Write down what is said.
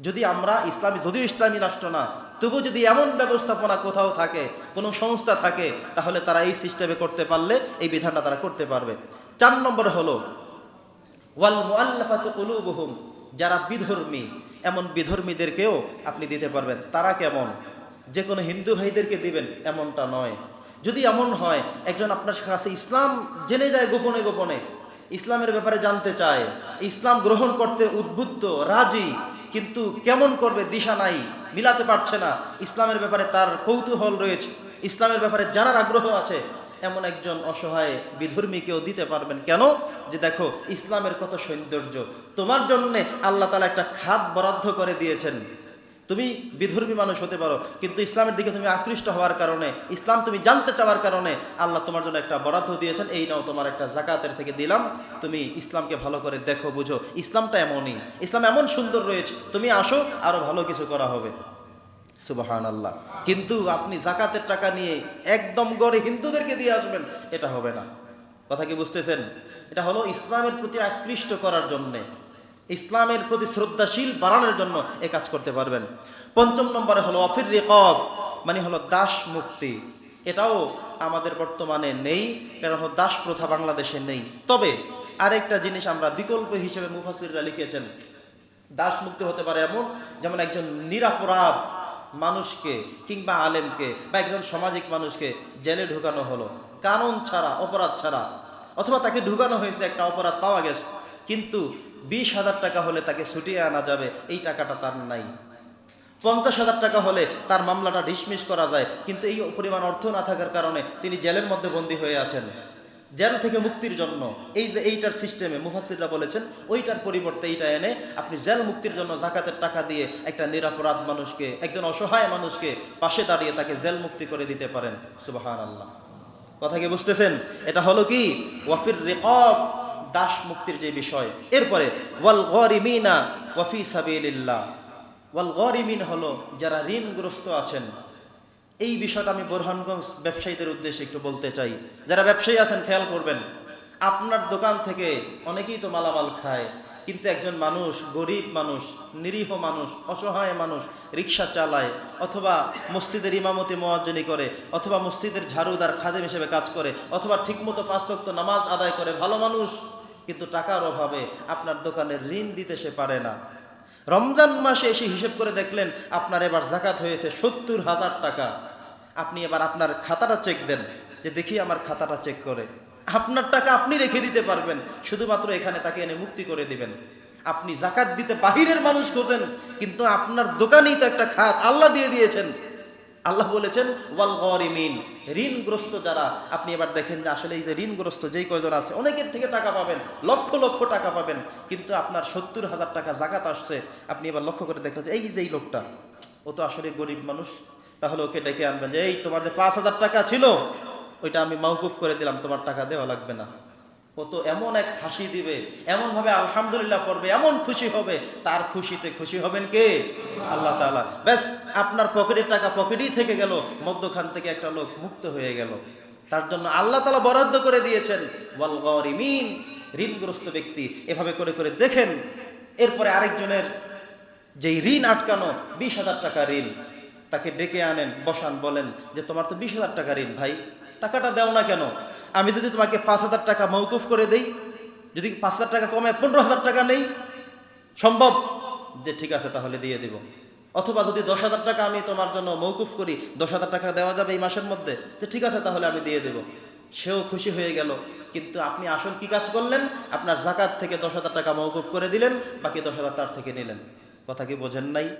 যদি আমরা ইসলামী, যদিও ইসলামী রাষ্ট্র না তবু যদি এমন ব্যবস্থাপনা কোথাও থাকে, কোনো সংস্থা থাকে, তাহলে তারা এই সিস্টেমে করতে পারলে, এই বিধানটা তারা করতে পারবে। চার নম্বর হলো, ওয়াল মুআল্লাফাতু কুলুবুহুম, যারা বিধর্মী, এমন বিধর্মীদেরকেও আপনি দিতে পারবেন। তারা কেমন? যে কোনো হিন্দু ভাইদেরকে দিবেন, এমনটা নয়। যদি এমন হয়, একজন আপনার কাছে ইসলাম জেনে যায় গোপনে গোপনে, ইসলামের ব্যাপারে জানতে চায়, ইসলাম গ্রহণ করতে উদ্বুদ্ধ, রাজি কিন্তু কেমন করবে দিশা নাই, মিলাতে পারছে না। ইসলামের ব্যাপারে তার কৌতূহল রয়েছে। ইসলামের ব্যাপারে জানার আগ্রহ আছে। এমন একজন অসহায় বিধর্মীকেও দিতে পারবেন কেন? যে দেখো, ইসলামের কত সৌন্দর্য। তোমার জন্যে আল্লাহ তালা একটা খাত বরাদ্দ করে দিয়েছেন। তুমি বিধর্মী মানুষ হতে পারো, কিন্তু ইসলামের দিকে তুমি আকৃষ্ট হওয়ার কারণে, ইসলাম তুমি জানতে চাওয়ার কারণে আল্লাহ তোমার জন্য একটা বরাদ্দ দিয়েছেন, এই নাও তোমার একটা জাকাতের থেকে দিলাম, তুমি ইসলামকে ভালো করে দেখো, বুঝো, ইসলামটা এমনই, ইসলাম এমন সুন্দর রয়েছে, তুমি আসো, আরও ভালো কিছু করা হবে। সুবাহান আল্লাহ কিন্তু আপনি জাকাতের টাকা নিয়ে একদম গড়ে হিন্দুদেরকে দিয়ে আসবেন, এটা হবে না। কথা কি বুঝতেছেন? এটা হলো ইসলামের প্রতি আকৃষ্ট করার জন্যে। ইসলামের প্রতি শ্রদ্ধাশীল বাড়ানোর জন্য এ কাজ করতে পারবেন। পঞ্চম নম্বরে হলো অফির রেকব মানে হলো দাস মুক্তি। এটাও আমাদের বর্তমানে নেই কারণ হলো দাস প্রথা বাংলাদেশে নেই। তবে আরেকটা জিনিস আমরা বিকল্প হিসেবে মুফাসিররা লিখেছেন, দাস মুক্তি হতে পারে এমন যেমন একজন নিরাপরাধ মানুষকে কিংবা আলেমকে বা একজন সামাজিক মানুষকে জেলে ঢুকানো হলো। কারণ ছাড়া, অপরাধ ছাড়া। অথবা তাকে ঢুকানো হয়েছে, একটা অপরাধ পাওয়া গেছে। কিন্তু বিশ হাজার টাকা হলে তাকে ছুটিয়ে আনা যাবে, এই টাকাটা তার নাই। পঞ্চাশ হাজার টাকা হলে তার মামলাটা ডিসমিস করা যায়, কিন্তু এই পরিমাণ অর্থ না থাকার কারণে তিনি জেলের মধ্যে বন্দী হয়ে আছেন। জেল থেকে মুক্তির জন্য, এই যে এইটার সিস্টেমে মুফাসিররা বলেছেন, ওইটার পরিবর্তে এইটা এনে আপনি জেল মুক্তির জন্য জাকাতের টাকা দিয়ে একটা নিরাপরাধ মানুষকে, একজন অসহায় মানুষকে পাশে দাঁড়িয়ে তাকে জেল মুক্তি করে দিতে পারেন। সুবাহান আল্লাহ কথা কি বুঝতেছেন? এটা হলো কি? ওয়াফির রেকব দাস মুক্তির যে বিষয়, এরপরে ওয়াল গরিমিনা ওয়াফি সাবিলিল্লাহ। ওয়াল গরিমিন হলো যারা ঋণগ্রস্ত আছেন। এই বিষয়টা আমি বোরহানগঞ্জ ব্যবসায়ীদের উদ্দেশ্যে একটু বলতে চাই। যারা ব্যবসায়ী আছেন, খেয়াল করবেন, আপনার দোকান থেকে অনেকেই তো মালামাল খায়, কিন্তু একজন মানুষ, গরিব মানুষ, নিরীহ মানুষ, অসহায় মানুষ রিক্সা চালায়, অথবা মসজিদের ইমামতি মোয়াজ্জনি করে, অথবা মসজিদের ঝাড়ুদার খাদেম হিসেবে কাজ করে, অথবা ঠিকমতো ফাঁসক্ত নামাজ আদায় করে, ভালো মানুষ কিন্তু টাকার অভাবে আপনার দোকানের ঋণ দিতে সে পারে না। রমজান মাসে এসে হিসেব করে দেখলেন, আপনার এবার জাকাত হয়েছে সত্তর হাজার টাকা। আপনি এবার আপনার খাতাটা চেক দেন, যে দেখি আমার খাতাটা চেক করে। আপনার টাকা আপনি রেখে দিতে পারবেন, শুধুমাত্র এখানে তাকে এনে মুক্তি করে দিবেন। আপনি জাকাত দিতে বাহিরের মানুষ খোঁজেন, কিন্তু আপনার দোকানেই তো একটা খাত আল্লাহ দিয়ে দিয়েছেন। আল্লাহ বলেছেন, ওয়াল গরিমিন ঋণগ্রস্ত যারা। আপনি এবার দেখেন যে আসলে এই যে ঋণগ্রস্ত যেই কয়জন আছে, অনেকের থেকে টাকা পাবেন, লক্ষ লক্ষ টাকা পাবেন, কিন্তু আপনার সত্তর হাজার টাকা জাকাত আসছে। আপনি এবার লক্ষ্য করে দেখলেন যে এই যে এই লোকটা, ও তো আসলে গরিব মানুষ। তাহলে ওকে ডেকে আনবেন যে, এই তোমার যে পাঁচ হাজার টাকা ছিল, ওইটা আমি মৌকুফ করে দিলাম, তোমার টাকা দেওয়া লাগবে না। ও তো এমন এক হাসি দিবে এমন ভাবে আলহামদুলিল্লাহ পড়বে, এমন খুশি হবে, তার খুশিতে খুশি হবেন কে? আল্লাহ তাআলা। ব্যাস, আপনার পকেটের টাকা পকেটেই থেকে গেল, মধ্যখান থেকে একটা লোক মুক্ত হয়ে গেল। তার জন্য আল্লাহ তালা বরাদ্দ করে দিয়েছেন। ওয়াল গরিমিন, ঋণগ্রস্ত ব্যক্তি, এভাবে করে করে দেখেন। এরপরে আরেকজনের যেই ঋণ আটকানো, বিশ হাজার টাকা ঋণ, তাকে ডেকে আনেন, বসান, বলেন যে, তোমার তো বিশ হাজার টাকা ঋণ, ভাই। টাকাটা দেও না কেন? আমি যদি তোমাকে পাঁচ হাজার টাকা মৌকুফ করে দেই, যদি পাঁচ হাজার টাকা কমে পনেরো হাজার টাকা নেই, সম্ভব? যে ঠিক আছে, তাহলে দিয়ে দিব। অথবা যদি দশ হাজার টাকা আমি তোমার জন্য মৌকুফ করি, দশ হাজার টাকা দেওয়া যাবে এই মাসের মধ্যে, যে ঠিক আছে, তাহলে আমি দিয়ে দেব। সেও খুশি হয়ে গেল। কিন্তু আপনি আসল কি কাজ করলেন? আপনার জাকাত থেকে দশ হাজার টাকা মৌকুফ করে দিলেন, বাকি দশ হাজার তার থেকে নিলেন। কথা কি বোঝেন নাই?